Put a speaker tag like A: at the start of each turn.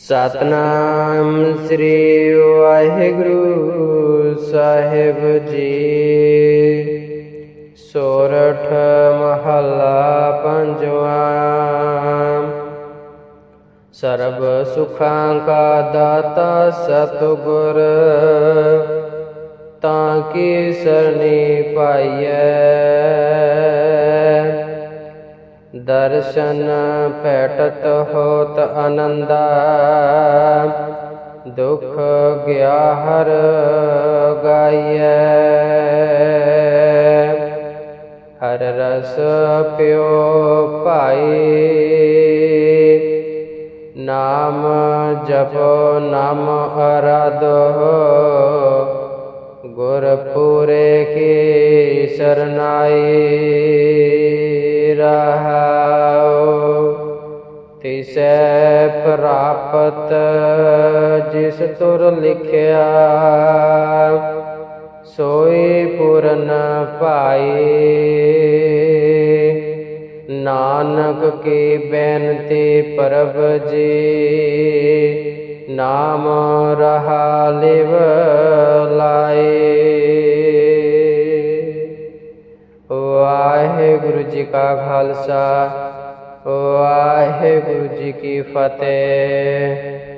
A: ਸਤਨਾਮ ਸ੍ਰੀ ਵਾਹਿਗੁਰੂ ਸਾਹਿਬ ਜੀ। ਸੋਰਠ ਮਹੱਲਾ ਪੰਜਵਾ। ਸਰਬ ਸੁਖਾਂ ਕਾ ਦਾਤਾ ਸਤਿਗੁਰ, ਤਾਂ ਕੀ ਸਰਣੀ ਪਾਈਐ? ਦਰਸ਼ਨ ਭੈਟਤ ਹੋਤ ਆਨੰਦਾ, ਦੁਖ ਗਿਆ ਹਰ ਗਾਈਐ। ਹਰ ਰਸ ਪਿਓ ਭਾਈ, ਨਾਮ ਜਪੋ ਨਾਮ ਅਰਾਧੋ। ਗੁਰ ਪੂਰੇ ਕੀ ਸਰਨਾਈ ਰਹਾਉ ਤਿਸੈ ਪ੍ਰਾਪਤ, ਜਿਸ ਤੁਰ ਲਿਖਿਆ, ਸੋਈ ਪੁਰਨ ਪਾਈ ਨਾਨਕ ਕੀ ਬੇਨਤੀ ਪ੍ਰਭ ਜੀ, ਨਾਮ ਰਹਾ ਲਿਵ ਲਾਏ। ਵਾਹਿਗੁਰੂ ਜੀ ਕਾ ਖਾਲਸਾ ਵਾਹਿਗੁਰੂ ਜੀ ਕੀ ਫਤਿਹ।